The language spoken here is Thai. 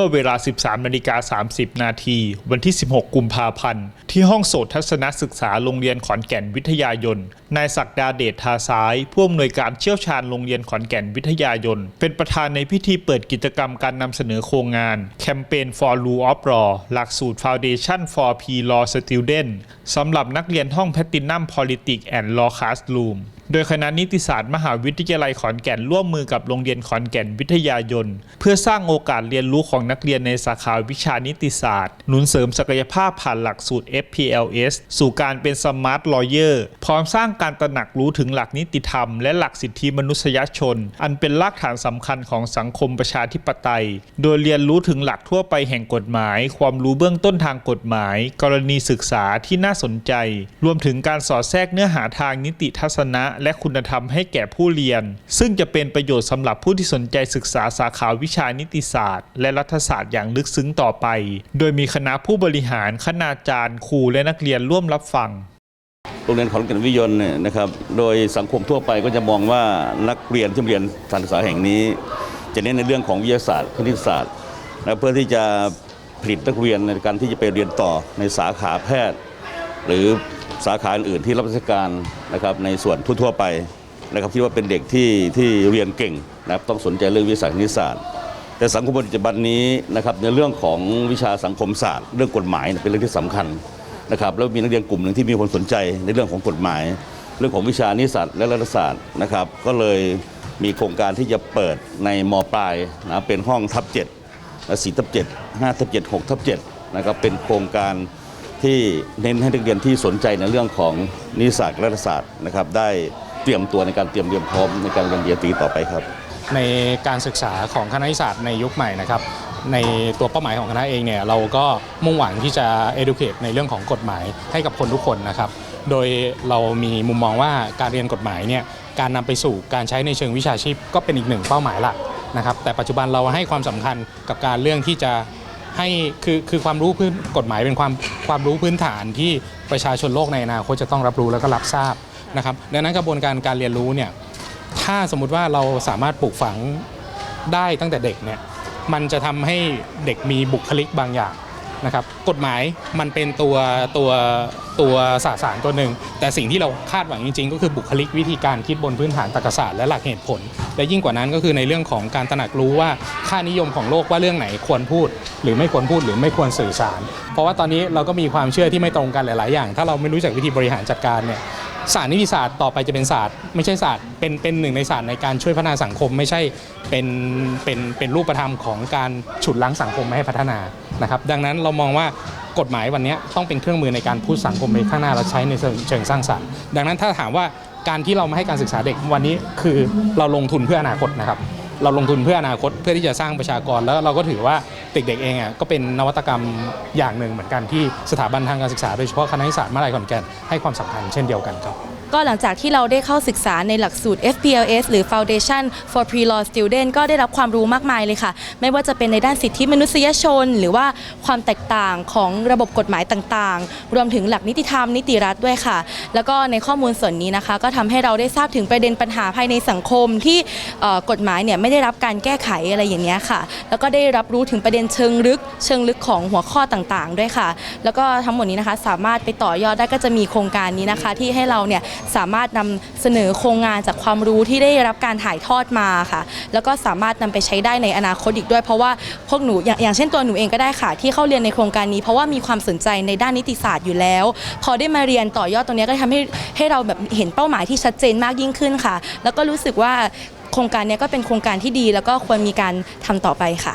มื่อเวลา 13นาฬิกา30 นาที วันที่ 16 กุมภาพันธ์ ที่ห้องโสตทัศนศึกษาโรงเรียนขอนแก่นวิทยายน นายศักดาเดชทาซ้าย ผู้อำนวยการเชี่ยวชาญโรงเรียนขอนแก่นวิทยายน เป็นประธานในพิธีเปิดกิจกรรมการนำเสนอโครงงาน แคมเปญ for Rule of Law หลักสูตร Foundation for P Law Student สำหรับนักเรียนห้อง Platinum Politics and Law Classroom โดยคณะนิติศาสตร์มหาวิทยาลัยขอนแก่นร่วมมือกับโรงเรียนขอนแก่นวิทยายน เพื่อสร้างโอกาสเรียนรู้ของนักเรียนในสาขาวิชานิติศาสตร์ หนุนเสริมศักยภาพผ่านหลักสูตร FPLS สู่การเป็น Smart Lawyer พร้อมสร้างการตระหนักรู้ถึงหลักนิติธรรมและหลักสิทธิมนุษยชน อันเป็นรากฐานสำคัญของสังคมประชาธิปไตย โดยเรียนรู้ถึงหลักทั่วไปแห่งกฎหมาย ความรู้เบื้องต้นทางกฎหมาย กรณีศึกษาที่น่าสนใจ รวมถึงการสอดแทรกเนื้อหาทางนิติทัศนะและคุณธรรมให้แก่ผู้เรียน ซึ่งจะเป็นประโยชน์สำหรับผู้ที่สนใจศึกษาสาขาวิชานิติศาสตร์ และรัฐศาสตร์อย่างลึกซึ้งต่อไป โดยมีคณะผู้บริหารคณาจารย์ครูและนักเรียนร่วมรับฟังโรงเรียนขอนแก่นวิยนต์เนี่ยนะครับโดยสังคมทั่วไปก็จะมองว่านักเรียนที่เรียนสานศึกษาแห่งนี้ จะเน้นในเรื่องของวิทยาศาสตร์คณิตศาสตร์นะเพื่อที่จะผลิตนักเรียนในการที่จะไปเรียนต่อในสาขาแพทย์ หรือ สาขาอื่นๆที่รับราชการนะครับในส่วนทั่วๆไปนะครับคิดว่าเป็นเด็กที่ที่เรียนเก่งนะครับต้องสนใจเรื่องวิทยาศาสตร์คณิตศาสตร์ แต่สังคมปัจจุบันนี้นะครับในเรื่องของวิชาสังคมศาสตร์ เรื่องกฎหมายเนี่ยเป็นเรื่องที่สำคัญนะครับแล้วมีนักเรียนกลุ่มหนึ่งที่มีความสนใจในเรื่องของกฎหมาย เรื่องของวิชานิสสัตและรัฐศาสตร์นะครับ ก็เลยมีโครงการที่จะเปิดในมปลายนะเป็นห้องทับเจ็ดสี่ทับเจ็ดห้าทับเจ็ดหกทับเจ็ดนะครับเป็นโครงการ ที่เน้นให้นักเรียนที่สนใจในเรื่องของนิสสัตรัฐศาสตร์นะครับ ได้เตรียมตัวในการเตรียมเรียมพร้อมในการเรียนดีตรีต่อไปครับ ในการศึกษาของคณะนิติศาสตร์ในยุคใหม่นะครับ ในตัวเป้าหมายของคณะเองเนี่ยเราก็มุ่งหวังที่จะ educate ในเรื่องของกฎหมายให้กับคนทุกคนนะครับ โดยเรามีมุมมองว่าการเรียนกฎหมายเนี่ยการนำไปสู่การใช้ในเชิงวิชาชีพ ก็เป็นอีกหนึ่งเป้าหมายหลักนะครับแต่ปัจจุบันเราให้ความสำคัญกับการเรื่องที่จะ ให้คือคือความรู้พื้นกฎหมายเป็นความความรู้พื้นฐานที่ประชาชนโลกในอนาคตจะต้องรับรู้แล้วก็รับทราบนะครับดังนั้นกระบวนการการเรียนรู้เนี่ยถ้าสมมุติว่าเราสามารถปลูกฝังได้ตั้งแต่เด็กเนี่ยมันจะทำให้เด็กมีบุคลิกบางอย่างนะครับกฎหมายมันเป็นตัวตัว ตัวสสารตัวหนึ่งแต่สิ่งที่เราคาดหวังจริง ๆ ก็คือบุคลิกวิธีการคิดบนพื้นฐานตรรกศาสตร์และหลักเหตุผล และยิ่งกว่านั้นก็คือในเรื่องของการตระหนักรู้ว่าค่านิยมของโลกว่าเรื่องไหนควรพูด หรือไม่ควรพูดหรือไม่ควรสื่อสาร เพราะว่าตอนนี้เราก็มีความเชื่อที่ไม่ตรงกันหลาย ๆ อย่าง ถ้าเราไม่รู้จักวิธีบริหารจัดการเนี่ยศาสตร์นิติศาสตร์ต่อไปจะเป็นศาสตร์ไม่ใช่ศาสตร์เป็นเป็นหนึ่งในศาสตร์ในการช่วยพัฒนาสังคม ไม่ใช่เป็นเป็นเป็นรูปธรรมของการฉุดล้างสังคมไม่ให้พัฒนานะครับดังนั้นเรามองว่า กฎหมายวันนี้ต้องเป็นเครื่องมือในการพูดสังคมไปข้างหน้าและใช้ในเชิงสร้างสรรค์ ดังนั้นถ้าถามว่าการที่เราไม่ให้การศึกษาเด็กวันนี้คือเราลงทุนเพื่ออนาคตนะครับ เราลงทุนเพื่ออนาคตเพื่อที่จะสร้างประชากร แล้วเราก็ถือว่าเด็กๆเองอะก็เป็นนวัตกรรมอย่างหนึ่งเหมือนกันที่สถาบันทางการศึกษาโดยเฉพาะคณะนิติศาสตร์มหาวิทยาลัยขอนแก่นให้ความสำคัญเช่นเดียวกันครับ ก็หลังจากที่เราได้เข้าศึกษาในหลักสูตร FPLS หรือ Foundation for Pre-Law Student ก็ได้รับความรู้มากมายเลยค่ะ ไม่ว่าจะเป็นในด้านสิทธิมนุษยชน หรือว่าความแตกต่างของระบบกฎหมายต่างๆ รวมถึงหลักนิติธรรมนิติรัฐด้วยค่ะ แล้วก็ในข้อมูลส่วนนี้นะคะ ก็ทำให้เราได้ทราบถึงประเด็นปัญหาภายในสังคมที่กฎหมายเนี่ยไม่ได้รับการแก้ไขอะไรอย่างนี้ค่ะ แล้วก็ได้รับรู้ถึงประเด็นเชิงลึก เชิงลึกของหัวข้อต่างๆ ด้วยค่ะ แล้วก็ทั้งหมดนี้นะคะสามารถไปต่อยอดได้ก็จะมีโครงการนี้นะคะ ที่ให้เราเนี่ยสามารถนำเสนอโครงงานจากความรู้ที่ได้รับการถ่ายทอดมาค่ะ แล้วก็สามารถนำไปใช้ได้ในอนาคตอีกด้วย เพราะว่าพวกหนูอย่างอย่างเช่นตัวหนูเองก็ได้ค่ะ ที่เข้าเรียนในโครงการนี้ เพราะว่ามีความสนใจในด้านนิติศาสตร์อยู่แล้ว พอได้มาเรียนต่อยอดตรงนี้ก็ทำให้ให้เราแบบเห็นเป้าหมายที่ชัดเจนมากยิ่งขึ้นค่ะ แล้วก็รู้สึกว่าโครงการนี้ก็เป็นโครงการที่ดี แล้วก็ควรมีการทำต่อไปค่ะ